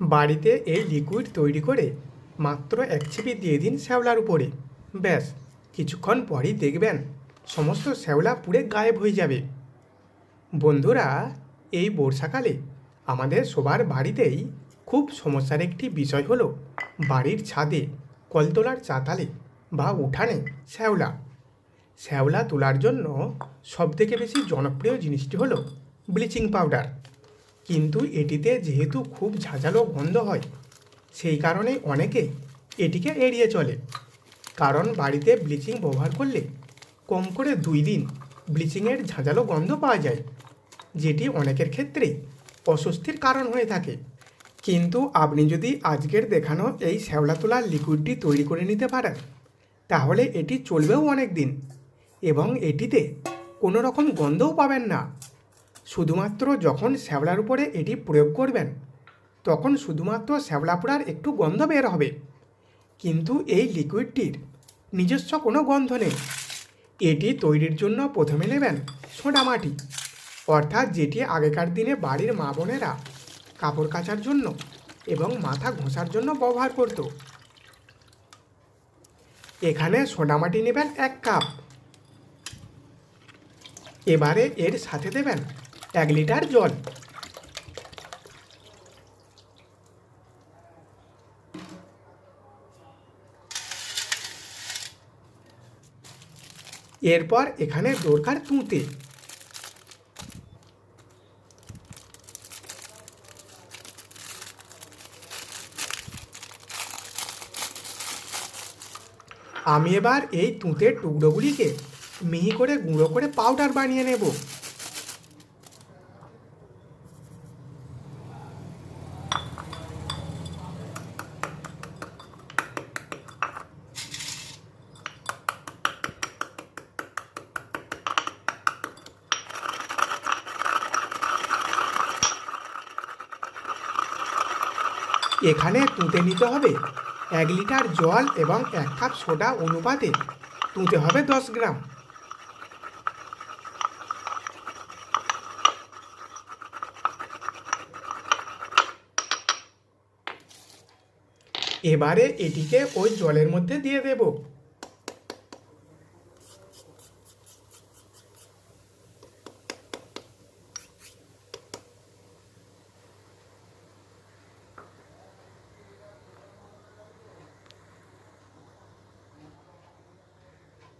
বাড়িতে এই লিকুইড তৈরি করে মাত্র এক ছিপি দিয়ে দিন শ্যাওলার উপরে। ব্যাস, কিছুক্ষণ পরই দেখবেন সমস্ত শ্যাওলা পুড়ে গায়েব হয়ে যাবে। বন্ধুরা, এই বর্ষাকালে আমাদের সবার বাড়িতেই খুব সমস্যার একটি বিষয় হলো বাড়ির ছাদে কলতলার চাতালে বা উঠানে শ্যাওলা। শ্যাওলা তোলার জন্য সবথেকে বেশি জনপ্রিয় জিনিসটি হলো ব্লিচিং পাউডার। কিন্তু এটিতে যেহেতু খুব ঝাঁঝালো গন্ধ হয়, সেই কারণে অনেকে এটিকে এড়িয়ে চলে। কারণ বাড়িতে ব্লিচিং ব্যবহার করলে কম করে দুই দিন ব্লিচিংয়ের ঝাঁঝালো গন্ধ পাওয়া যায়, যেটি অনেকের ক্ষেত্রেই অস্বস্তির কারণ হয়ে থাকে। কিন্তু আপনি যদি আজকের দেখানো এই শ্যাওলা তোলার লিকুইডটি তৈরি করে নিতে পারেন, তাহলে এটি চলবেও অনেক দিন এবং এটিতে কোনো রকম গন্ধও পাবেন না। শুধুমাত্র যখন শ্যাওলার উপরে এটি প্রয়োগ করবেন, তখন শুধুমাত্র শ্যাওলা পোড়ার একটু গন্ধ বের হবে। কিন্তু এই লিকুইডটির নিজস্ব কোনো গন্ধ নেই। এটি তৈরির জন্য প্রথমে নেবেন সোডা মাটি, অর্থাৎ যেটি আগেকার দিনে বাড়ির মা বোনেরা কাপড় কাচার জন্য এবং মাথা ঘষার জন্য ব্যবহার করত। এখানে সোডামাটি নেবেন এক কাপ। এবারে এর সাথে দেবেন এক লিটার জল। এরপর এখানে দরকার তুঁতে। আমি এবার এই তুঁতের টুকরোগুলিকে মিহি করে গুঁড়ো করে পাউডার বানিয়ে নেব। এখানে তুঁতে নিতে হবে এক লিটার জল এবং এক কাপ সোডা অনুপাতে তুঁতে হবে দশ গ্রাম। এবারে এটিকে ওই জলের মধ্যে দিয়ে দেব।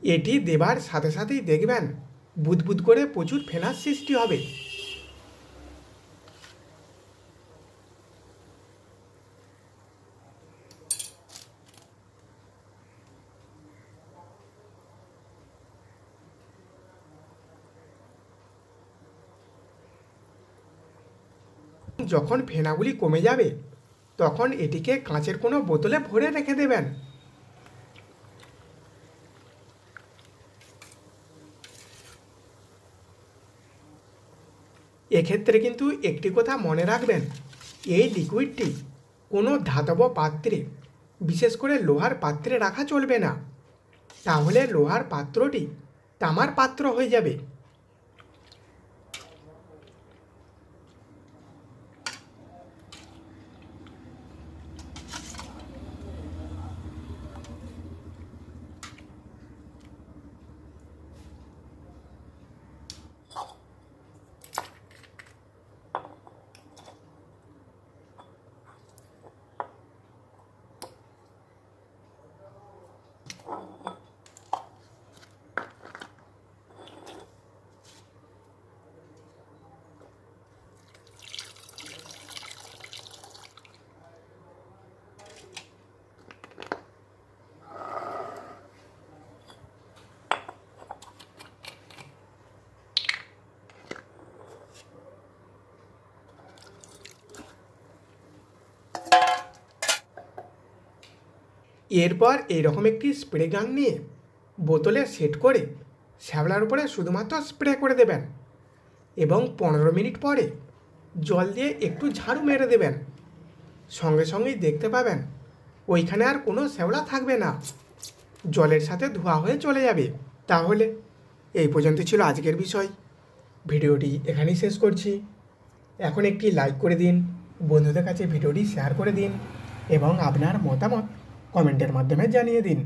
এটি দেবার সাথে সাথেই দেখবেন, বুদবুদ করে প্রচুর ফেনার সৃষ্টি হবে। যখন ফেনাগুলি কমে যাবে, তখন এটিকে কাঁচের কোনো বোতলে ভরে রেখে দেবেন। এক্ষেত্রে কিন্তু একটি কথা মনে রাখবেন, এই লিকুইডটি কোনো ধাতব পাত্রে, বিশেষ করে লোহার পাত্রে রাখা চলবে না। তাহলে লোহার পাত্রটি তামার পাত্র হয়ে যাবে। এরপর এইরকম একটি স্প্রে গান নিয়ে বোতলে সেট করে শ্যাবলার উপরে শুধুমাত্র স্প্রে করে দেবেন এবং পনেরো মিনিট পরে জল দিয়ে একটু ঝাড়ু মেরে দেবেন। সঙ্গে সঙ্গেই দেখতে পাবেন ওইখানে আর কোনো শ্যাওলা থাকবে না। জলের সাথে ধোয়া হয়ে চলে যাবে। তাহলে এই পর্যন্ত ছিল আজকের বিষয়। ভিডিওটি এখানেই শেষ করছি। এখন একটি লাইক করে দিন, বন্ধুদের কাছে ভিডিওটি শেয়ার করে দিন এবং আপনার মতামত কমেন্টের মাধ্যমে জানিয়ে দিন।